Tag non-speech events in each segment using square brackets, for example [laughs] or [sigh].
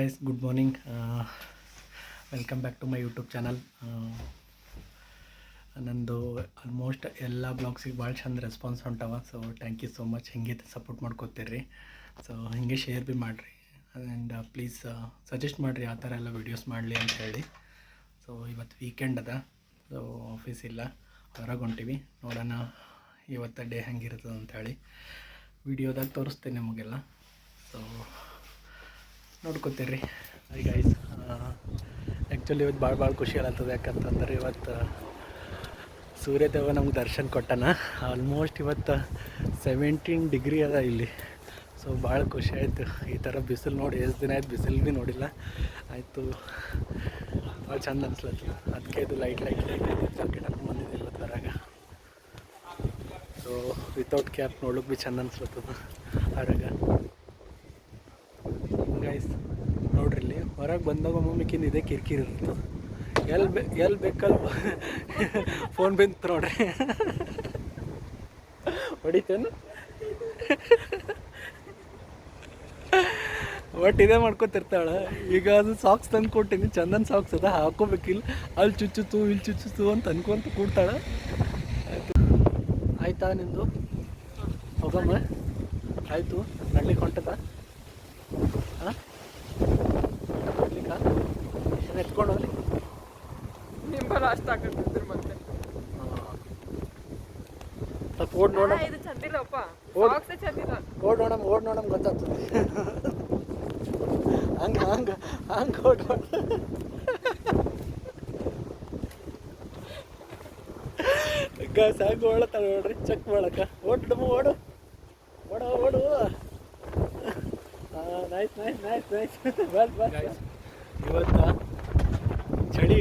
Guys good morning welcome back to my YouTube channel ನಂದು almost ಎಲ್ಲ ಬ್ಲಾಗ್ಸಿಗೆ ಭಾಳ ಚಂದ response ಹೊಂಟವ so thank you so much ಹಿಂಗೆ ಸಪೋರ್ಟ್ ಮಾಡ್ಕೋತೀರಿ? ಸೊ ಹಿಂಗೆ ಶೇರ್ ಭೀ ಮಾಡಿರಿ ಆ್ಯಂಡ್ ಪ್ಲೀಸ್ ಸಜೆಸ್ಟ್ ಮಾಡಿರಿ ಆ ಥರ ಎಲ್ಲ ವೀಡಿಯೋಸ್ ಮಾಡಲಿ ಅಂತ ಹೇಳಿ. ಸೊ ಇವತ್ತು ವೀಕೆಂಡ್ ಅದ ಸೊ ಆಫೀಸ್ ಇಲ್ಲ, ಹೊರಗೆ ಹೊಂಟಿವಿ. ನೋಡೋಣ ಇವತ್ತು ಡೇ ಹೆಂಗಿರ್ತದೆ ಅಂತ ಹೇಳಿ. ವಿಡಿಯೋದಾಗ ತೋರಿಸ್ತೇನೆ ನಿಮಗೆಲ್ಲ. ಸೊ ನೋಡ್ಕೊತೀರಿ. ಈಗ ಗೈಸ್ ಆ್ಯಕ್ಚುಲಿ ಇವತ್ತು ಭಾಳ ಭಾಳ ಖುಷಿ ಆಗ್ತದೆ ಯಾಕಂತಂದ್ರೆ ಇವತ್ತು ಸೂರ್ಯದೇವ ನಮ್ಗೆ ದರ್ಶನ ಕೊಟ್ಟನ. ಆಲ್ಮೋಸ್ಟ್ ಇವತ್ತು ಸೆವೆಂಟೀನ್ ಡಿಗ್ರಿ ಅದ ಇಲ್ಲಿ. ಸೊ ಭಾಳ ಖುಷಿ ಆಯಿತು. ಈ ಥರ ಬಿಸಿಲು ನೋಡಿ, ಎಷ್ಟು ದಿನ ಆಯ್ತು ಬಿಸಿಲು ಭೀ ನೋಡಿಲ್ಲ. ಆಯಿತು ಭಾಳ ಚಂದ ಅನ್ಸ್ಲತ್ತು ಅದಕ್ಕೆ ಇದು ಲೈಟ್ ಲೈಟ್ ಲೈಟ್ ಜಾಕೆಟ್ ಹಾಕೊಂಡು ಬಂದಿದ್ದೆ ಇವತ್ತು ಹೊರಗೆ ಸೊ ವಿತೌಟ್ ಕ್ಯಾಪ್ ನೋಡೋಕೆ ಭೀ ಚಂದ ಅನ್ಸ್ಲತ್ತದ. ಹೊರಗೆ ಗೈಸ್ ನೋಡ್ರಿ ಇಲ್ಲಿ ಹೊರಗೆ ಬಂದಾಗ ಒಮ್ಮೊಮ್ಮಿಕ್ಕಿಂದ ಇದೇ ಕಿರಿಕಿರಿ ಇರುತ್ತೆ. ಎಲ್ಲಿ ಬೇ ಎಲ್ಲಿ ಬೇಕಲ್ಲಿ ಫೋನ್ ಬಂತು ನೋಡ್ರಿ ಹೊಡಿತೇನು? ಒಟ್ಟು ಇದೇ ಮಾಡ್ಕೊತಿರ್ತಾಳೆ. ಈಗ ಅದು ಸಾಕ್ಸ್ ತಂದು ಕೊಟ್ಟಿನಿ. ಚಂದನ್ ಸಾಕ್ಸ್ ಅದ, ಹಾಕೋಬೇಕಿಲ್ಲ. ಅಲ್ಲಿ ಚುಚ್ಚುತ್ತು ಇಲ್ಲಿ ಚುಚ್ಚುತ್ತು ಅಂತ ಅನ್ಕೊಂತ ಕೂಡ್ತಾಳೆ. ಆಯ್ತು ಆಯ್ತಾ ನಿಂದು? ಹೋಗಮ್ಮ. ಆಯಿತು. ನಡ್ಲಿಕ್ಕೆ ಹೊಂಟದ? ಹಾಂ ಎತ್ಕೊಂಡು ಹೋಗ್ಲಿ. ನಿಂಬಲ್ಲ ಅಷ್ಟು ಹಾಕಿದ್ರು ಮತ್ತೆ. ಸ್ವಲ್ಪ ಓಡ್ ನೋಡ ಇದು ಚಂದಿಲ್ಲಪ್ಪ. ಓಡ್. ಸಾಕ್ಸೇ ಚಂದಿಲ್ಲ. ಓಡ್ ನೋಡಮ್ ಓಡ್ ನೋಡಮ್ ಗೊತ್ತಾಗ್ತದೆ. ಹಂಗ ಹಂಗ ಹಂಗ ಓಡ್ ನೋಡ. ಗಸ್ ಹಂಗ ಓಡತಾಳ ನೋಡ್ರಿ ಚೆಕ್ ಮಾಡಕ ಓಡ್ಡಮ್ಮ ಓಡು. ಓಡ ಓಡು. ನೈಸ್ ನೈಸ್ ನೈಸ್ ನೈಸ್ ಬಸ್ ಬಸ್ ಇವತ್ತ?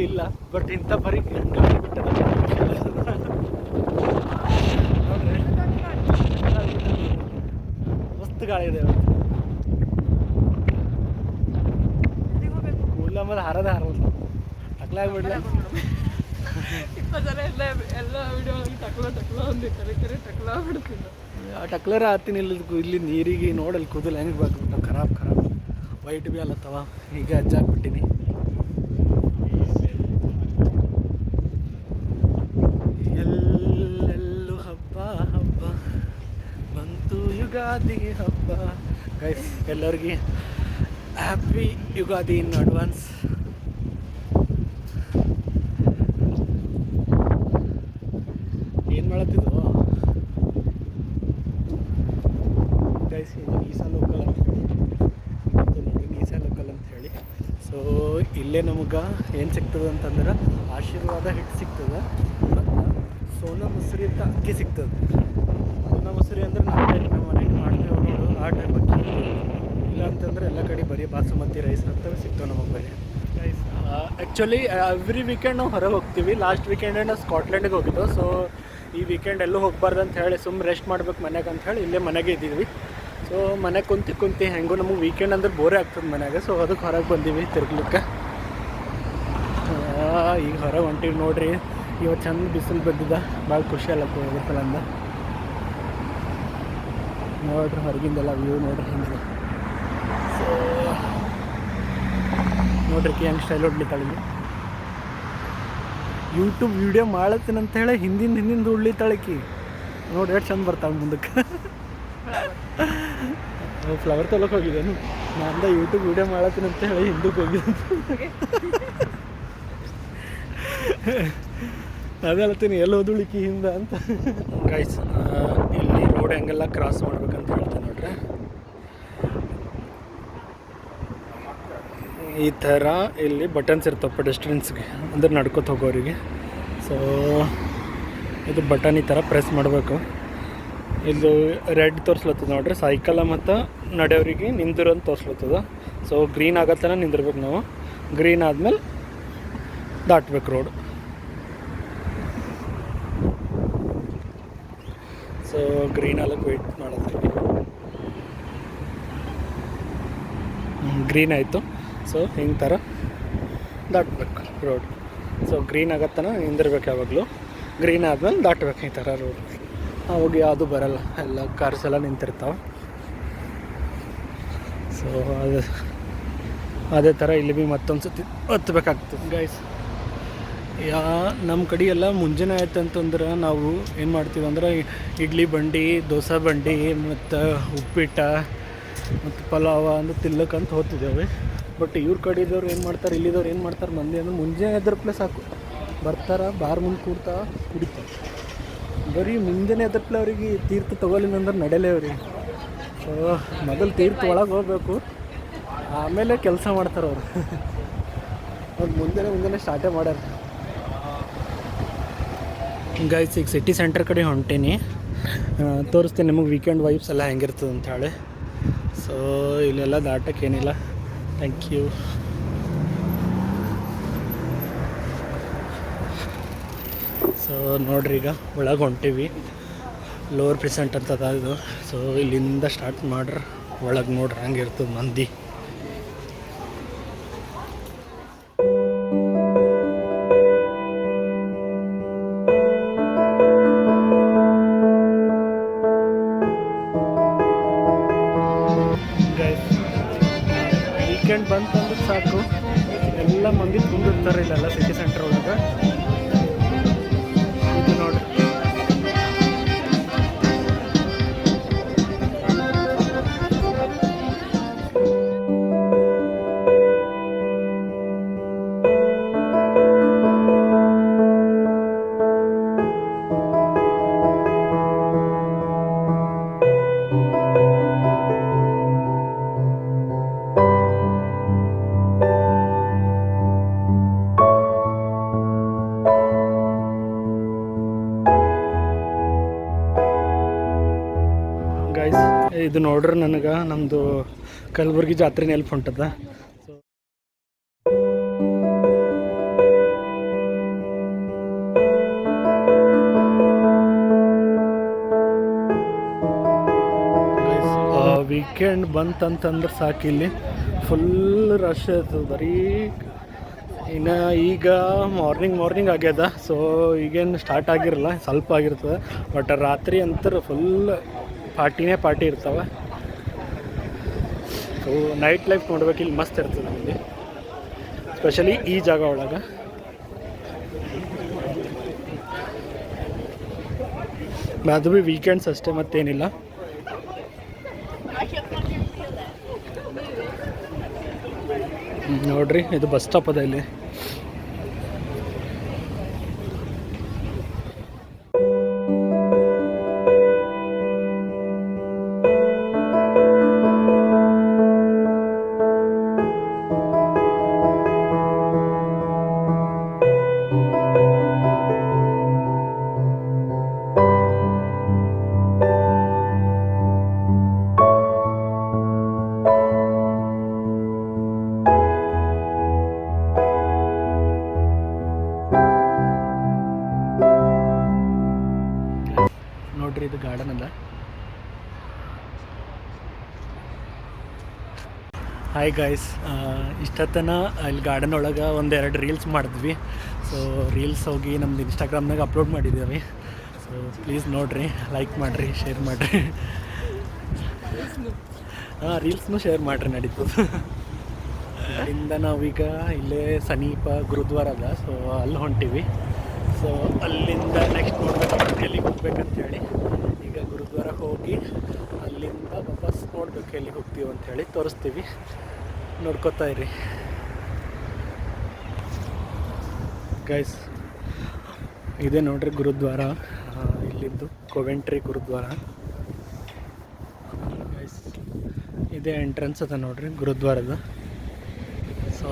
ಇಲ್ಲ ಬಟ್ ಇಂಥ ಬರೀ ಗಾಡಿ ಬಿಟ್ಟದ ಮಸ್ತ್ ಗಾಳಿ ಇದೆ ಮೇಲೆ ಹರದ ಹರಲ್ಲ. ಅಕ್ಲಾಗ್ಬಿಡ್ಲ ಇಪ್ಪತ್ತು ಜನ ಎಲ್ಲ ಎಲ್ಲ ವಿಡಿಯೋ ಟಕ್ಲ ಟಕ್ಲ ಒಂದು ಕರೆ ಕರೆ ಟಕ್ಲ ಆ ಟಕ್ಲರ ಹತ್ತೀನಿ ಇಲ್ಲಿ ಇಲ್ಲಿ ನೀರಿಗೆ ನೋಡಲ್ಲಿ ಕೂದಲು ಹೆಂಗೆ ಬಾಕ್ಬಿಟ್ಟು ಖರಾಬ್ ಖರಾಬ್. ವೈಟ್ ಬಿ ಅಲ್ಲತ್ತವ ಈಗ ಹಚ್ಚಾಕ್ಬಿಟ್ಟಿನಿ ಎಲ್ಲೆಲ್ಲೂ ಹಬ್ಬ ಹಬ್ಬ ಬಂತು ಯುಗಾದಿ ಹಬ್ಬ. ಗೈಸ್ ಎಲ್ಲರಿಗೆ ಹ್ಯಾಪಿ ಯುಗಾದಿ ಇನ್ ಅಡ್ವಾನ್ಸ್ ಏನು ಮಾಡತ್ತಿದ್ದು ಗೈಸ್ ಈಸಾ ಲೋಕಲ್ ಅಂತ ಹೇಳಿ. ನೋಡಿ ಈಸಾ ಲೋಕಲ್ ಅಂತ ಹೇಳಿ. ಸೊ ಇಲ್ಲೇ ನಮಗೆ ಏನು ಸಿಗ್ತದೆ ಅಂತಂದ್ರೆ ಆಶೀರ್ವಾದ ಹಿಟ್ಟು ಸಿಗ್ತದೆ. ಸೋನಾ ಮುಸ್ರಿ ಅಂತ ಅಕ್ಕಿ ಸಿಗ್ತದೆ. ಮಸೂರಿ ಅಂದ್ರೆ ನಾವು ನಮ್ಮ ಮನೆಗೆ ಮಾಡ್ತೇವೆ ನೋಡು, ಆ ಟೈಪ್ ಅಕ್ಕಿ ಇಲ್ಲ ಅಂತಂದ್ರೆ ಎಲ್ಲ ಕಡೆ ಬರೀ ಬಾಸುಮತಿ ರೈಸ್ ಅಂತವೆ ಸಿಗ್ತವೆ ನಮಗೆ ಬರೀ. ರೈಸ್ ಆ್ಯಕ್ಚುಲಿ ಎವ್ರಿ ವೀಕೆಂಡ್ ನಾವು ಹೊರಗೆ ಹೋಗ್ತೀವಿ. ಲಾಸ್ಟ್ ವೀಕೆಂಡ್ ನಾವು ಸ್ಕಾಟ್ಲೆಂಡಿಗೆ ಹೋಗಿದ್ದು. ಸೊ ಈ ವೀಕೆಂಡ್ ಎಲ್ಲೂ ಹೋಗಬಾರ್ದು ಅಂತ ಹೇಳಿ ಸುಮ್ಮನೆ ರೆಸ್ಟ್ ಮಾಡ್ಬೇಕು ಮನೆಗೆ ಅಂತ ಹೇಳಿ ಇಲ್ಲೇ ಮನೆಗೆ ಇದ್ದೀವಿ ಸೊ ಮನೆಗೆ ಕುಂತಿ ಕುಂತಿ ಹೆಂಗೋ ನಮಗೆ ವೀಕೆಂಡ್ ಅಂದ್ರೆ ಬೋರೇ ಆಗ್ತದೆ ಮನೆಗೆ ಸೊ ಅದಕ್ಕೆ ಹೊರಗೆ ಬಂದೀವಿ ತಿರ್ಗ್ಲಿಕ್ಕೆ. ಈಗ ಹೊರಗೆ ಹೊಂಟೀವಿ ನೋಡ್ರಿ. ಇವತ್ತು ಚಂದ ಬಿಸಿಲು ಬಂದಿದ್ದ ಭಾಳ ಖುಷಿ ಅಲ್ಲ ಹೋಗ್ಬೇಕಲ್ಲ ನೋಡ್ರಿ ಹೊರಗಿಂದೆಲ್ಲ ವ್ಯೂ ನೋಡ್ರಿ ಹಿಂಗೆ ಸೊ ನೋಡ್ರಿ ಕಿ ಹೆಂಗೆ ಸ್ಟೈಲ್ ಹೊಡ್ಲಿತ್ತಾಳೆ ಯೂಟ್ಯೂಬ್ ವೀಡಿಯೋ ಮಾಡತ್ತೀನಿ ಅಂತ ಹೇಳಿ ಹಿಂದಿಂದ ಹಿಂದಿಂದ ಉಳ್ಳಿತಾಳಕಿ ನೋಡಿ ಎಷ್ಟು ಚಂದ ಬರ್ತಾಳೆ ಮುಂದಕ್ಕೆ. ಫ್ಲವರ್ ತೊಲಕ್ಕೆ ಹೋಗಿದ್ದೇನು ನಂದ ಯೂಟ್ಯೂಬ್ ವೀಡಿಯೋ ಮಾಡತ್ತೀನಿ ಅಂತ ಹೇಳಿ ಹಿಂದಕ್ಕೆ ಹೋಗಿದ್ದೆ. ಅದೇ ಹೇಳ್ತೀನಿ ಎಲ್ಲಿ ಹೋದುಳಿಕಿ ಹಿಂದ ಅಂತ. ಗಾಯ್ಸ್ ಇಲ್ಲಿ ರೋಡ್ ಹೆಂಗೆಲ್ಲ ಕ್ರಾಸ್ ಮಾಡ್ಬೇಕಂತ ಹೇಳ್ತೀನಿ ನೋಡ್ರಿ. ಈ ಥರ ಇಲ್ಲಿ ಬಟನ್ಸ್ ಇರ್ತವೆ ಪೆಡೆಸ್ಟ್ರಿಯನ್ಸ್ಗೆ ಅಂದ್ರೆ ನಡ್ಕೊತ ಹೋಗೋರಿಗೆ. ಸೊ ಇದು ಬಟನ್ ಈ ಥರ ಪ್ರೆಸ್ ಮಾಡಬೇಕು. ಇದು ರೆಡ್ ತೋರಿಸ್ಲತ್ತದ ನೋಡ್ರಿ ಸೈಕಲ್ ಮತ್ತು ನಡೆಯೋರಿಗೆ ನಿಂದಿರೋ ಅಂತ ತೋರಿಸ್ಲತ್ತದ. ಸೊ ಗ್ರೀನ್ ಆಗತ್ತನ ನಿಂದಿರ್ಬೇಕು ನಾವು. ಗ್ರೀನ್ ಆದಮೇಲೆ ದಾಟ್ಬೇಕು ರೋಡ್ ಸೊ ಗ್ರೀನ್ ಆಗಕ್ಕೆ ವೆಯ್ಟ್ ಮಾಡೋದು ಗ್ರೀನ್ ಆಯಿತು. ಸೊ ಹಿಂಗೆ ಥರ ದಾಟಬೇಕು ರೋಡ್ ಸೊ ಗ್ರೀನ್ ಆಗತ್ತನ ಹಿಂದಿರ್ಬೇಕು ಯಾವಾಗಲೂ. ಗ್ರೀನ್ ಆದಮೇಲೆ ದಾಟಬೇಕು ಈ ಥರ ರೋಡ್ ಅವಾಗ ಯಾವುದು ಬರಲ್ಲ. ಎಲ್ಲ ಕಾರ್ಸ್ ಎಲ್ಲ ನಿಂತಿರ್ತಾವೆ. ಸೊ ಅದು, ಅದೇ ಥರ ಇಲ್ಲಿ ಭೀ ಮತ್ತೊಂದು ಸತಿ ಹತ್ಬೇಕಾಗ್ತದೆ. ಗೈಸ್ ಯಾ ನಮ್ಮ ಕಡೆ ಎಲ್ಲ ಮುಂಜಾನೆ ಆಯ್ತು ಅಂತಂದ್ರೆ ನಾವು ಏನು ಮಾಡ್ತೀವಿ ಅಂದ್ರೆ ಇಡ್ಲಿ ಬಂಡಿ, ದೋಸೆ ಬಂಡಿ, ಮತ್ತು ಉಪ್ಪಿಟ್ಟ, ಮತ್ತು ಪಲಾವ ಅಂದ್ರೆ ತಿಲ್ಲಕ್ಕಂತ ಹೋಗ್ತಿದ್ದೇವೆ. ಬಟ್ ಇವ್ರ ಕಡೆದವ್ರು ಏನು ಮಾಡ್ತಾರೆ, ಇಲ್ಲಿದವ್ರು ಏನು ಮಾಡ್ತಾರೆ ಮಂದಿ ಅಂದ್ರೆ ಮುಂಜಾನೆ ಎದ್ರ ಸಾಕು. ಬರ್ತಾರ, ಬಾರ್ ಮುಂದೆ ಕೂಡ್ತಾ ಕುಡಿತಾರೆ ಬರೀ ಮುಂಜಾನೆ ಎದ್ರಪ್ಲೆ ಅವ್ರಿಗೆ ತೀರ್ಥ ತೊಗೊಲಿಲ್ಲ ಅಂದ್ರೆ ನಡೆಯಲೇ ಅವ್ರಿಗೆ. ಸೊ, ಮೊದಲು ತೀರ್ಥ ಒಳಗೆ ಹೋಗ್ಬೇಕು. ಆಮೇಲೆ ಕೆಲಸ ಮಾಡ್ತಾರೆ ಅವರು. ಅವ್ರು [laughs] ಮುಂಜಾನೆ ಮುಂಜಾನೆ ಸ್ಟಾರ್ಟೇ ಮಾಡ್ಯಾರ. ಗೈಸ್ ಈಗ ಸಿಟಿ ಸೆಂಟರ್ ಕಡೆ ಹೊಂಟೀನಿ. ತೋರಿಸ್ತೀನಿ ನಿಮಗೆ ವೀಕೆಂಡ್ ವೈಬ್ಸ್ ಎಲ್ಲ ಹೆಂಗಿರ್ತದೆ ಅಂತ ಹೇಳಿ. ಸೊ ಇಲ್ಲೆಲ್ಲ ದಾಟಕ್ಕೆ ಏನಿಲ್ಲ. ಥ್ಯಾಂಕ್ ಯು ಸೊ ನೋಡ್ರಿ ಈಗ ಒಳಗೆ ಹೊಂಟೀವಿ. ಲೋವರ್ ಪ್ರೆಸೆಂಟ್ ಅಂತದ ಇದು. ಸೊ ಇಲ್ಲಿಂದ ಸ್ಟಾರ್ಟ್ ಮಾಡ್ರಿ. ಒಳಗೆ ನೋಡ್ರಿ ಹಂಗೆ ಇರ್ತದೆ ಮಂದಿ. ವೀಕೆಂಡ್ ಬಂತಂದ್ರೆ ಸಾಕು. ಎಲ್ಲ ಮಂದಿ ತುಂಬಿರ್ತಾರೆ ಇಲ್ಲೆಲ್ಲ ಸಿಟಿ ಸೆಂಟರ್ ಒಳಗೆ. ಇದು ನೋಡ್ರಿ. ಇದು ನೋಡ್ರಿ ನನಗೆ ನಮ್ಮದು ಕಲಬುರ್ಗಿ ಜಾತ್ರೆ ನೆಲ್ಪ್ ಹೊಂಟದ. ಸೊ ವೀಕೆಂಡ್ ಬಂತಂತಂದ್ರೆ ಸಾಕು ಇಲ್ಲಿ. ಫುಲ್ ರಶ್ ಇರ್ತದೆ ಬರೀ. ಇನ್ನು ಈಗ ಮಾರ್ನಿಂಗ್ ಮಾರ್ನಿಂಗ್ ಆಗ್ಯದ. ಸೊ ಈಗೇನು ಸ್ಟಾರ್ಟ್ ಆಗಿರಲ್ಲ, ಸ್ವಲ್ಪ ಆಗಿರ್ತದೆ. ಬಟ್ ರಾತ್ರಿ ಅಂತರ ಫುಲ್ ಪಾರ್ಟಿನೇ ಪಾರ್ಟಿ ಇರ್ತಾವೆ. ಸೊ ನೈಟ್ ಲೈಫ್ ನೋಡ್ಬೇಕು, ಇಲ್ಲಿ ಮಸ್ತ್ ಇರ್ತದೆ ನಮಗೆ. ಸ್ಪೆಷಲಿ ಈ ಜಾಗ ಒಳಗೆ. ಅದು ಬಿ ವೀಕೆಂಡ್ಸ್ ಅಷ್ಟೇ ಮತ್ತೇನಿಲ್ಲ. ನೋಡ್ರಿ, ಇದು ಬಸ್ ಸ್ಟಾಪ್ ಅದ ಇಲ್ಲಿ. ನೋಡ್ರಿ ಇದು ಗಾರ್ಡನ್ ಅಲ್ಲ. ಹಾಯ್ ಗಾಯ್ಸ್ ಇಷ್ಟತನ ಇಲ್ಲಿ ಗಾರ್ಡನ್ ಒಳಗೆ ಒಂದೆರಡು ರೀಲ್ಸ್ ಮಾಡಿದ್ವಿ. ಸೊ ರೀಲ್ಸ್ ಹೋಗಿ ನಮ್ದು ಇನ್ಸ್ಟಾಗ್ರಾಮ್ನಾಗ ಅಪ್ಲೋಡ್ ಮಾಡಿದ್ದೇವೆ. ಸೊ ಪ್ಲೀಸ್ ನೋಡಿರಿ ಲೈಕ್ ಮಾಡಿರಿ ಶೇರ್ ಮಾಡಿರಿ. ಹಾಂ ರೀಲ್ಸ್ನು ಶೇರ್ ಮಾಡಿರಿ ನಡೀತು. ಅಲ್ಲಿಂದ ನಾವೀಗ ಇಲ್ಲೇ ಸಮೀಪ ಗುರುದ್ವಾರ ಅದ ಸೊ ಅಲ್ಲಿ ಹೊಂಟೀವಿ. ಸೊ ಅಲ್ಲಿಂದ ನೆಕ್ಸ್ಟ್ ನೋಡ್ಬೇಕು ಎಲ್ಲಿಗೆ ಹೋಗ್ಬೇಕಂತ ಹೇಳಿ ಈಗ ಗುರುದ್ವಾರ ಹೋಗಿ ಅಲ್ಲಿಂದ ವಾಪಸ್ ನೋಡ್ಬೇಕು ಎಲ್ಲಿಗೆ ಹೋಗ್ತೀವಿ ಅಂತ ಹೇಳಿ ತೋರಿಸ್ತೀವಿ. ನೋಡ್ಕೋತಾ ಇರಿ. ಗೈಸ್ ಇದೆ ನೋಡ್ರಿ ಗುರುದ್ವಾರ. ಇಲ್ಲಿದ್ದು ಕೊವೆಂಟ್ರಿ ಗುರುದ್ವಾರ. ಗೈಸ್ ಇದೇ ಎಂಟ್ರೆನ್ಸ್ ಅದ ನೋಡ್ರಿ ಗುರುದ್ವಾರದ. ಸೊ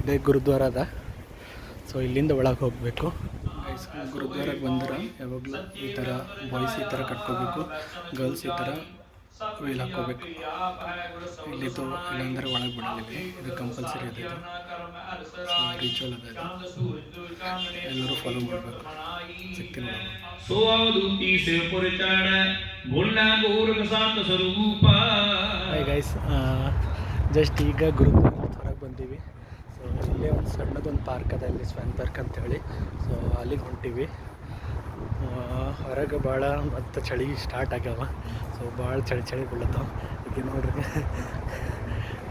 ಇದೇ ಗುರುದ್ವಾರ ಅದ. ಸೊ ಇಲ್ಲಿಂದ ಒಳಗೆ ಹೋಗಬೇಕು. ಗುರುದ್ವಾರಕ್ಕೆ ಬಂದ್ರೆ. ಯಾವಾಗಲೂ ಈ ಥರ ಬಾಯ್ಸ್ ಈ ಥರ ಕಟ್ಕೋಬೇಕು. ಗರ್ಲ್ಸ್ ಈ ಥರ ವೇಲ್ ಹಾಕ್ಕೋಬೇಕು. ತೋ ಇಲ್ಲಾಂದ್ರೆ ಒಳಗೆ ಬಿಡಲಿದೆ ಇದು ಕಂಪಲ್ಸರಿ ಅದ ರಿಚುವಲ್ ಅದ ಎಲ್ಲರೂ ಫಾಲೋ ಮಾಡಬೇಕು. ಸಿಗ್ತೀನಿ ಗೈಸ್ ಜಸ್ಟ್ ಈಗ ಗುರುದ್ವಾರ ಹೊರಗೆ ಬಂದೀವಿ. ಸೊ ಇಲ್ಲೇ ಒಂದು ಸಣ್ಣದೊಂದು ಪಾರ್ಕ್ ಅದ ಇಲ್ಲಿ ಸ್ವೆನ್ ಪಾರ್ಕ್ ಅಂತೇಳಿ. ಸೊ ಅಲ್ಲಿಗೆ ಹೊಂಟೀವಿ. ಹೊರಗೆ ಭಾಳ ಮತ್ತು ಚಳಿ ಸ್ಟಾರ್ಟ್ ಆಗ್ಯಾವ. ಸೊ ಭಾಳ ಚಳಿ ಚಳಿ ಬೀಳತ್ತವ. ಈಗ ನೋಡ್ರಿ.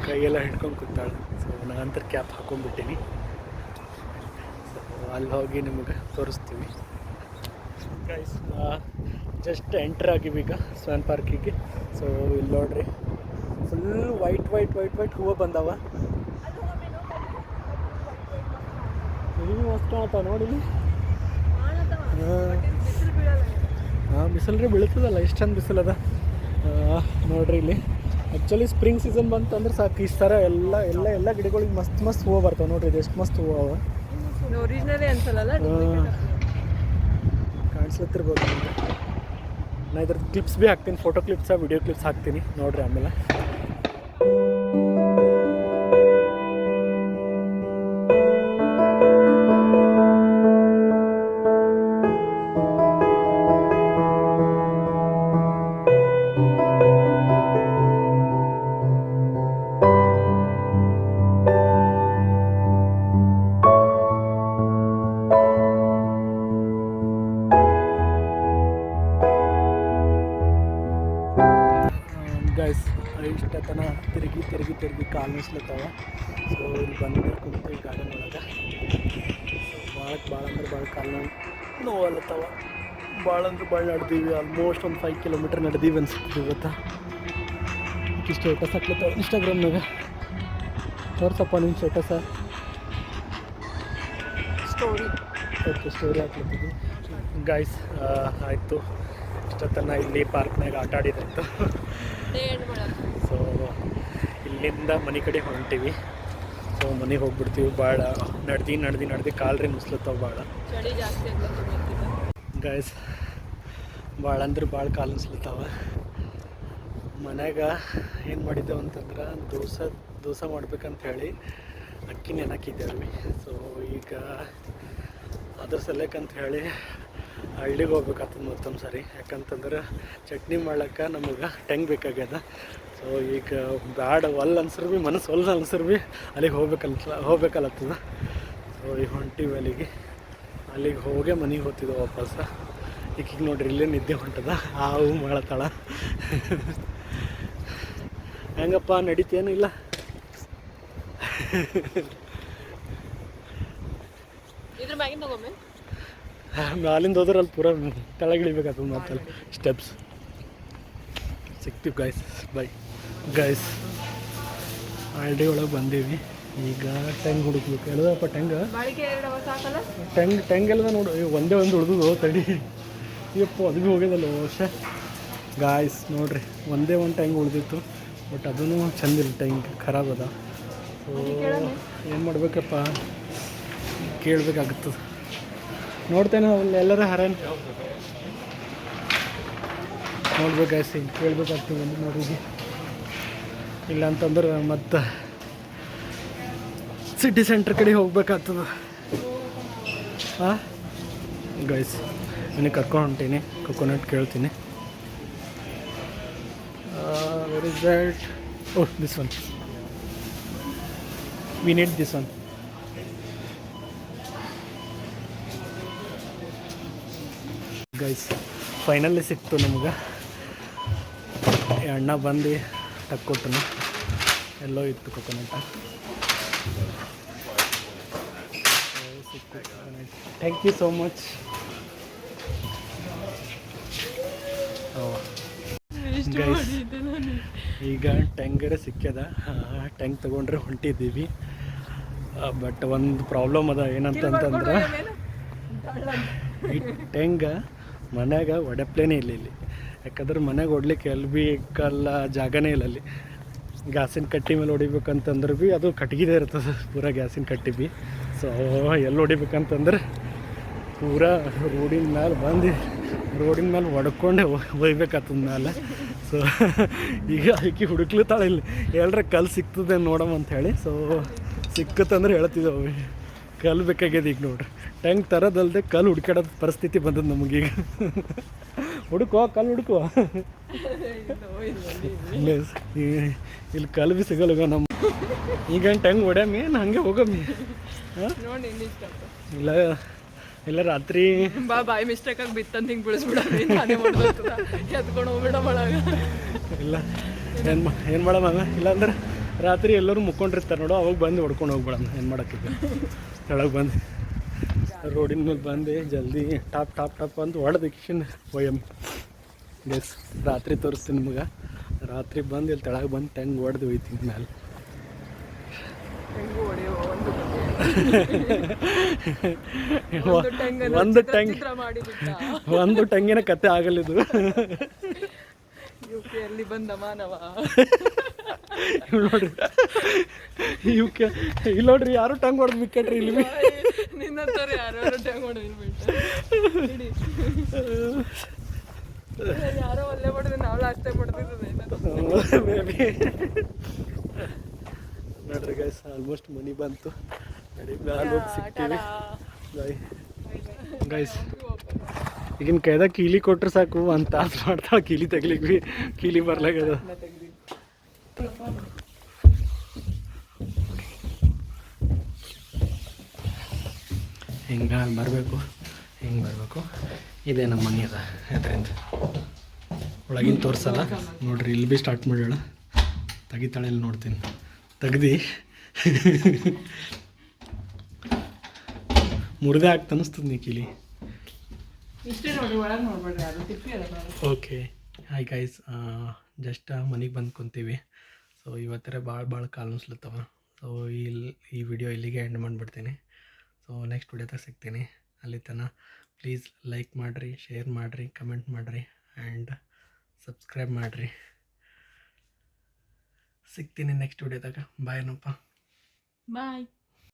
ಕೈಯೆಲ್ಲ ಹಿಡ್ಕೊಂಡು ಕೂತಾಳೆ. ಸೊ ನಂತರ ಕ್ಯಾಪ್ ಹಾಕೊಂಡ್ಬಿಟ್ಟೀನಿ. ಸೊ ಅಲ್ಲಿ ಹೋಗಿ ನಿಮಗೆ ತೋರಿಸ್ತೀವಿ. ಗೈಸ್ ಜಸ್ಟ್ ಎಂಟ್ರ್ ಆಗಿವಿ ಈಗ ಸ್ವೆನ್ ಪಾರ್ಕಿಗೆ ಸೊ ಇಲ್ಲಿ ನೋಡ್ರಿ. Full white white white white ಹೂವು ಬಂದಾವ. ಇಲ್ಲಿ ಮಸ್ತ್ ನೋಡಿ ಹಾಂ ಬಿಸಿಲು ರೀ ಬೀಳ್ತದಲ್ಲ ಎಷ್ಟು ಚಂದ ಬಿಸಿಲದ. ಅದ ನೋಡ್ರಿ ಇಲ್ಲಿ. ಆ್ಯಕ್ಚುಲಿ ಸ್ಪ್ರಿಂಗ್ ಸೀಸನ್ ಬಂತಂದ್ರೆ ಸಾಕು ಈ ಥರ ಎಲ್ಲ ಎಲ್ಲ ಎಲ್ಲ ಗಿಡಗಳಿಗೆ ಮಸ್ತ್ ಮಸ್ತ್ ಹೂವು ಬರ್ತಾವೆ ನೋಡ್ರಿ ಇದು ಎಷ್ಟು ಮಸ್ತ್ ಹೂವು ಕಾಣಿಸ್ಲತ್ತಿರ್ಬೋದು ನಾ ಇದ್ರ ಕ್ಲಿಪ್ಸ್ ಭೀ ಹಾಕ್ತೀನಿ ಫೋಟೋ ಕ್ಲಿಪ್ಸ ವಿಡಿಯೋ ಕ್ಲಿಪ್ಸ್ ಹಾಕ್ತೀನಿ ನೋಡ್ರಿ ಆಮೇಲೆ. ತಿರುಗಿ ತಿರುಗಿ ತಿರುಗಿ ಕಾಲು ಮಿಸ್ಲತ್ತಾವ ಸೊ ಇಲ್ಲಿ ಬಂದು ಕುಂತೀವಿ ಗಾರ್ಡನ್ ಒಳಗೆ. ಭಾಳ ಭಾಳ ಅಂದ್ರೆ ಭಾಳ ಕಾಲು ನೋವಲ್ಲತ್ತವ ಭಾಳ ಅಂದ್ರೆ ಭಾಳ ನಡೆದೀವಿ. ಆಲ್ಮೋಸ್ಟ್ ಒಂದು ಫೈವ್ ಕಿಲೋಮೀಟ್ರ್ ನಡೆದೀವಿ ಅನ್ಸುತ್ತೆ ಗೊತ್ತಾ ಈಕಿ ಸ್ಟೇಟಸ್ ಹಾಕ್ಲತ್ತಾವ ಇನ್ಸ್ಟಾಗ್ರಾಮ್ನಾಗ ತೋರ್ಸಪ್ಪ ನಿಮ್ಮ ಸ್ಟೇಟಸ ಸ್ಟೋರಿ ಓಕೆ ಸ್ಟೋರಿ ಹಾಕ್ಲತ್ತಿದ್ವಿ. ಗಾಯ್ಸ್ ಆಯಿತು. ಇಷ್ಟೊತ್ತನ ಇಲ್ಲಿ ಪಾರ್ಕ್ನಾಗ ಆಟ ಆಡಿದ್ರಿತ್ತು ಇಲ್ಲಿಂದ ಮನೆ ಕಡೆ ಹೊಂಟೀವಿ. ಸೊ ಮನೆಗೆ ಹೋಗ್ಬಿಡ್ತೀವಿ ಭಾಳ ನಡ್ದು ನಡ್ದು ನಡ್ದು ಕಾಲ್ರಿ ನುಸ್ಲತ್ತಾವ ಭಾಳ ಗಾಯಸ್ ಭಾಳ ಅಂದ್ರೆ ಭಾಳ ಕಾಲು ನುಸ್ಲತ್ತಾವ ಮನ್ಯಾಗ ಏನು ಮಾಡಿದ್ದೇವೆ ಅಂತಂದ್ರೆ ದೋಸೆ ದೋಸೆ ಮಾಡ್ಬೇಕಂತ ಹೇಳಿ ಅಕ್ಕಿ ನೆನಕಿದ್ದೇವೆ ಸೊ ಈಗ ಅದ್ರ ಸಲಕ್ಕಂತ ಹೇಳಿ ಹಳ್ಳಿಗೆ ಹೋಗ್ಬೇಕಾಗ್ತದೆ ಮತ್ತೊಂದು ಸರಿ. ಯಾಕಂತಂದ್ರೆ ಚಟ್ನಿ ಮಾಡ್ಲಿಕ್ಕೆ ನಮಗೆ ಟೆಂಗ್ ಬೇಕಾಗ್ಯದ. ಸೊ ಈಗ ಬ್ಯಾಡ, ಒಲ್ ಅನ್ಸ್ರು ಭೀ ಮನಸ್ಸು ಒಲ್ ಅನ್ಸರ್ ಭೀ ಅಲ್ಲಿಗೆ ಹೋಗ್ಬೇಕಲ್ಲ ಹೋಗ್ಬೇಕಲ್ಲತ್ತದ ಸೊ ಈಗ ಹೊಂಟಿವಿ ಅಲ್ಲಿಗೆ ಅಲ್ಲಿಗೆ ಹೋಗೇ ಮನೆಗೆ ಹೋಗ್ತಿದ್ದೆ ವಾಪಸ್. ಈಗೀಗ ನೋಡ್ರಿ ಇಲ್ಲೇ ನಿದ್ದೆ ಹೊಂಟದ. ಹಾವು ಮಾಡತ್ತಾಳ ಹೆಂಗಪ್ಪ, ನಡೀತೇನು ಇಲ್ಲ? ಇದ್ರ ಮ್ಯಾಗಿನ ತಗೊಮ್ಮೆ [laughs] ಮ್ಯಾಲಿಂದ ಹೋದ್ರೆ ಅಲ್ಲಿ ಪೂರ ಕೆಳಗಿಳಿಬೇಕಾಗ್ತದೆ ಮತ್ತೆ ಸ್ಟೆಪ್ಸ್ ಸಿಕ್ತೀವಿ ಗಾಯ್ಸ್ ಬೈ ಗಾಯ್ಸ್ ಆಲ್ರೆಡಿ ಒಳಗೆ ಬಂದೀವಿ. ಈಗ ಟೆಂಗ್ ಹುಡುಕ್ಬೇಕು. ಎಲ್ಲದಪ್ಪ ಟೆಂಗ? ಟೆಂಗ್ ಟೆಂಗ್ ಎಲ್ಲ ನೋಡು. ಒಂದೇ ಒಂದು ಹುಡುಗು ತಡಿ. ಅಯ್ಯಪ್ಪ ಅದು ಭೀ ಹೋಗ್ಯದಲ್ಲ ವರ್ಷ. ಗಾಯ್ಸ್ ನೋಡ್ರಿ. ಒಂದೇ ಒಂದು ಟೆಂಗ್ ಉಳಿದಿತ್ತು. ಬಟ್ ಅದೂ ಚಂದಿಲ್ಲ ಟೆಂಗ್. ಖರಾಬದ ಅದ. ಸೊ ಏನು ಮಾಡಬೇಕಪ್ಪ? ಕೇಳಬೇಕಾಗುತ್ತದೆ. ನೋಡ್ತೇನೆ ಅಲ್ಲಿ ಎಲ್ಲರ ಹರನ್. ನೋಡ್ಬೇಕಾಯ್ತು ಹಿಂಗೆ ಈಗ ಕೇಳ್ಬೇಕಾಗ್ತದೆ ಒಂದು ನೋಡಿಗೆ ಇಲ್ಲ ಅಂತಂದ್ರೆ ಮತ್ತೆ ಸಿಟಿ ಸೆಂಟ್ರ್ ಕಡೆ ಹೋಗ್ಬೇಕಾಗ್ತದ. ಹಾಂ ಗೈಸ್ ನನಗೆ ಕರ್ಕೊಂಡು ಹೊಂಟೀನಿ ಕೊಕೊನಟ್ ಕೇಳ್ತೀನಿ. Where is oh this one we need this one guys finally ಸಿಕ್ತು ನಮ್ಗೆ. ಅಣ್ಣ ಬಂದು ತಕ್ಕೊಟ್ಟನು ಎಲ್ಲೋ ಇತ್ತು coconut thank you so much. ಈಗ ಟ್ಯಾಂಗರೆ ಸಿಕ್ಕ್ಯದ ಟ್ಯಾಂಕ್ ತಗೊಂಡ್ರೆ ಹೊಂಟಿದ್ದೀವಿ. ಬಟ್ ಒಂದು ಪ್ರಾಬ್ಲಮ್ ಅದ ಏನಂತಂತಂದ್ರೆ ಈ ಟ್ಯಾಂಗ ಮನ್ಯಾಗ ಒಡೆಪ್ಲೇನೇ ಇಲ್ಲ ಇಲ್ಲಿ. ಯಾಕಂದ್ರೆ ಮನೆಗೆ ಹೊಡ್ಲಿಕ್ಕೆ ಎಲ್ಲಿ ಭೀ ಕಲ್ಲ ಜಾಗನೇ ಇಲ್ಲ ಅಲ್ಲಿ. ಗ್ಯಾಸಿನ ಕಟ್ಟಿ ಮೇಲೆ ಹೊಡಿಬೇಕಂತಂದ್ರೆ ಭೀ ಅದು ಕಟ್ಗಿದೆ ಇರ್ತದೆ. ಪೂರ ಗ್ಯಾಸಿನ ಕಟ್ಟಿ ಭೀ ಸೊ ಎಲ್ಲಿ ಹೊಡಿಬೇಕಂತಂದ್ರೆ ಪೂರಾ ರೋಡಿನ ಮೇಲೆ ಬಂದು ರೋಡಿನ ಮೇಲೆ ಒಡ್ಕೊಂಡೆ ಒಯ್ಬೇಕಾಗ್ತದ ಮೇಲೆ ಸೊ ಈಗ ಆಕೆ ಹುಡುಕ್ಲತ್ತಾಳೆ ಇಲ್ಲಿ. ಎಲ್ಲರ ಕಲ್ಲು ಸಿಕ್ತದೆ ನೋಡಮ್ಮ ಅಂತ ಹೇಳಿ. ಸೊ ಸಿಕ್ಕತ್ತಂದ್ರೆ ಹೇಳ್ತಿದ್ದವು. ಕಲ್ಲು ಬೇಕಾಗ್ಯದ ಈಗ ನೋಡ್ರಿ. ಟ್ಯಾಂಕ್ ತರೋದಲ್ಲದೆ ಕಲ್ಲು ಹುಡ್ಕಾಡೋದು ಪರಿಸ್ಥಿತಿ ಬಂದದ್ದು ನಮಗೀಗ. ಹುಡುಕೋ ಕಲ್ಲು ಹುಡುಕುವ ಇಲ್ಲ ಕಲ್ಲು ಭೀ ಸಿಗಲ್ವ ನಮ್ಮ ಈಗ ಟ್ಯಾಂಕ್ ಹೊಡ್ಯಾಮಿ? ಏನು ಹಂಗೆ ಹೋಗಮ್ಮಿ ಇಲ್ಲ ಇಲ್ಲ ರಾತ್ರಿ. ಬಾ ಬಾಯಿ ಮಿಸ್ಟೇಕ್ ಆಗಿ ಬಿತ್ತಂತ ಹಿಂಗೆ ಬಿಡಿಸ್ಬಿಡ ಎತ್ಕೊಂಡು ಹೋಗ್ಬಿಡ ಮಾಡಾಗ ಇಲ್ಲ ಏನು ಏನು ಮಾಡಮ್ಮ ಇಲ್ಲಾಂದ್ರೆ ರಾತ್ರಿ ಎಲ್ಲರೂ ಮುಕ್ಕೊಂಡಿರ್ತಾರೆ ನೋಡು. ಅವಾಗ ಬಂದು ಹೊಡ್ಕೊಂಡು ಹೋಗ್ಬಿಡಮ್ಮ ಏನು ಮಾಡೋಕ್ಕಿಲ್ಲ ಕೆಳಗೆ ಬಂದು. ರೋಡಿನ ಮೇಲೆ ಬಂದು ಜಲ್ದಿ ಟಾಪ್ ಟಾಪ್ ಟಾಪ್ ಅಂತ ಹೊಡೆದು ಕಿಶನ್ ಒಯ್ಯಮ್ ಎಸ್ ರಾತ್ರಿ ತೋರಿಸ್ತೀನಿ ನಿಮಗೆ. ರಾತ್ರಿ ಬಂದು ಇಲ್ಲಿ ತೆಳಗೆ ಬಂದು ತೆಂಗ್ ಹೊಡೆದು ಒಯ್ತೀನಿ ಮೇಲೆ [laughs] ಒಂದು ಟೆಂಗ್ ಒಂದು ಟಂಗಿನ ಕತೆ ಆಗಲಿದು ಯು ಕೆ ಅಲ್ಲಿ ಬಂದ ಮಾನವ. ಇವ್ ನೋಡ್ರಿ. ಕೆ ಇಲ್ಲಿ ನೋಡ್ರಿ ಯಾರು ಟಂಗ್ ಹೊಡೆದು ಬಿಕ್ಕಟ್ರಿ ಇಲ್ಲಿ? ನಿನ್ನಂತಾರೆ ಯಾರು ಟೆಂಗ್ ಹೊಡೆದಿಲ್ಲ ಬಿಟ್ಟ ಇಡಿ. ಯಾರೋ ಒಲ್ಲೆ ಹೊಡೆದ್ರೆ ನಾವು ಅಷ್ಟೇ ಹೊಡೆದಿರ್ತದೆ ಮೇಬಿ ನೋಡ್ರಿ ಗೈಸ್ ಆಲ್ಮೋಸ್ಟ್ ಮನಿ ಬಂತು. ನಡಿ ಮ್ಯಾಲ ಹೋಗಿ ಸಿಗ್ತೀವಿ ಗೈಸ್ ಈಗಿನ ಕೈದಾಗ ಕೀಲಿ ಕೊಟ್ರೆ ಸಾಕು ಅಂತ ತಾಸು ಮಾಡ್ತಾಳೆ ಕೀಲಿ ತೆಗಿಲಿಕ್ವಿ ಕೀಲಿ ಬರ್ಲಾಗದ ಹಿಂಗೆ ಬರಬೇಕು? ಹೆಂಗೆ ಬರಬೇಕು? ಇದೇ ನಮ್ಮ ಮನೆ ಅದ ಅದರಿಂದ ಒಳಗಿನ ತೋರಿಸಲ್ಲ? ನೋಡ್ರಿ ಇಲ್ಲಿ ಭೀ ಸ್ಟಾರ್ಟ್ ಮಾಡೋಣ ತೆಗಿತಾಳೆ ಇಲ್ಲಿ ನೋಡ್ತೀನಿ. ತೆಗ್ದು. ಮುರಿದೇ ಆಗ್ತ ಅನಿಸ್ತದೆ ನೀ ಕೀಲಿ. ಓಕೆ. ಹಾಯ್ ಗೈಸ್ ಜಸ್ಟ್ ಮನೆಗೆ ಬಂದು ಕುಂತೀವಿ. ಸೊ ಇವತ್ತರ ಭಾಳ ಭಾಳ ಕಾಲು ಅನ್ಸ್ಲತ್ತವ ಸೊ ಇಲ್ಲಿ ಈ ವಿಡಿಯೋ ಇಲ್ಲಿಗೆ ಎಂಡ್ ಮಾಡಿಬಿಡ್ತೀನಿ. ಸೊ ನೆಕ್ಸ್ಟ್ ವಿಡಿಯೋದಾಗ ಸಿಗ್ತೀನಿ. ಅಲ್ಲಿ ತನಕ ಪ್ಲೀಸ್ ಲೈಕ್ ಮಾಡಿರಿ ಶೇರ್ ಮಾಡಿರಿ ಕಮೆಂಟ್ ಮಾಡಿರಿ ಆ್ಯಂಡ್ ಸಬ್ಸ್ಕ್ರೈಬ್ ಮಾಡಿರಿ. ಸಿಗ್ತೀನಿ ನೆಕ್ಸ್ಟ್ ವಿಡಿಯೋದಾಗ ಬಾಯ್ ಏನಪ್ಪ ಬಾಯ್